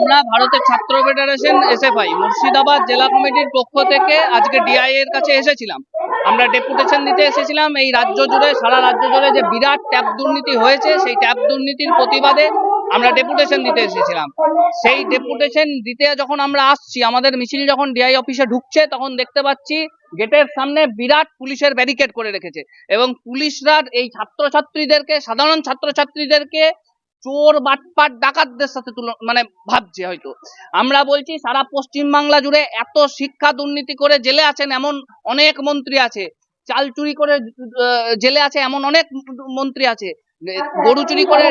আমরা ভারতের ছাত্র ফেডারেশন এসএফআই মুর্শিদাবাদ জেলা কমিটির পক্ষ থেকে আজকে ডিআই এর কাছে এসেছিলাম। আমরা ডেপুটেশন দিতে এসেছিলাম। এই রাজ্য জুড়ে, সারা রাজ্য জুড়ে যে বিরাট ট্যাপ দুর্নীতি হয়েছে, সেই ট্যাপ দুর্নীতির প্রতিবাদে আমরা ডেপুটেশন দিতে এসেছিলাম। সেই ডেপুটেশন দিতে যখন আমরা আসছি, আমাদের মিছিল যখন ডিআই অফিসে ঢুকছে, তখন দেখতে পাচ্ছি গেটের সামনে বিরাট পুলিশের ব্যারিকেড করে রেখেছে এবং পুলিশরা এই ছাত্রছাত্রীদেরকে, সাধারণ ছাত্রছাত্রীদেরকে চোর, বাটপাট, ডাকাতদের সাথে তুলনা মানে ভাবছে হয়তো। আমরা বলছি, সারা পশ্চিম বাংলা জুড়ে এত শিক্ষা দুর্নীতি করে জেলে আছেন এমন অনেক মন্ত্রী আছে, চাল চুরি করে জেলে আছে এমন অনেক মন্ত্রী আছে গরু চুরি করে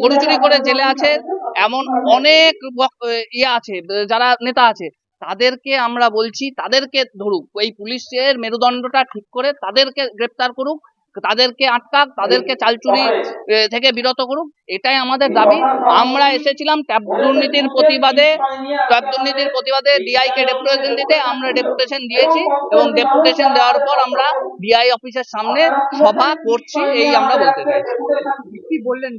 গরু চুরি করে জেলে আছে এমন অনেক ইয়ে আছে যারা নেতা আছে তাদেরকে আমরা বলছি তাদেরকে ধরুক এই পুলিশের মেরুদণ্ডটা ঠিক করে তাদেরকে গ্রেপ্তার করুক তাদেরকে আটকাক তাদেরকে চালচুরি থেকে বিরত করুক এটাই আমাদের দাবি। আমরা এসেছিলাম ট্যাব দুর্নীতির প্রতিবাদে ট্যাব দুর্নীতির প্রতিবাদে ডিআই কে ডেপুটেশন দিতে আমরা ডেপুটেশন দিয়েছি এবং ডেপুটেশন দেওয়ার পর আমরা ডিআই অফিসের সামনে সভা করছি এই আমরা বলতে চাইছি। কি বললেন?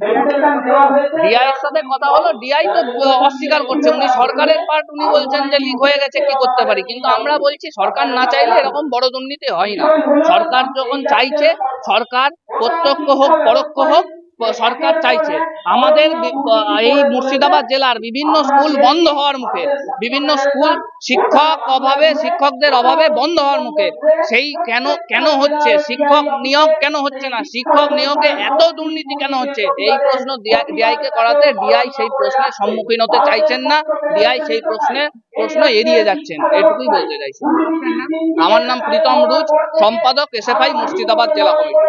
ডিআই এর সাথে কথা হলো ডিআই তো অস্বীকার করছে উনি সরকারের পার্ট উনি বলছেন যে লিক হয়ে গেছে কি করতে পারি। কিন্তু আমরা বলছি সরকার না চাইলে এরকম বড় দুর্নীতি হয় না। সরকার যখন চাইছে সরকার প্রত্যক্ষ হোক পরোক্ষ হোক সরকার চাইছে। আমাদের এই মুর্শিদাবাদ জেলার বিভিন্ন স্কুল বন্ধ হওয়ার মুখে, বিভিন্ন স্কুল শিক্ষক অভাবে, শিক্ষকদের অভাবে বন্ধ হওয়ার মুখে, সেই কেন কেন হচ্ছে? শিক্ষক নিয়োগ কেন হচ্ছে না? শিক্ষক নিয়োগে এত দুর্নীতি কেন হচ্ছে? এই প্রশ্ন ডিআই কে করাতে ডিআই সেই প্রশ্নের সম্মুখীন হতে চাইছেন না। ডিআই সেই প্রশ্নে, প্রশ্ন এড়িয়ে যাচ্ছেন। এটুকুই বলতে চাইছি। আমার নাম প্রীতম রুজ, সম্পাদক এসএফআই মুর্শিদাবাদ জেলা কমিটি।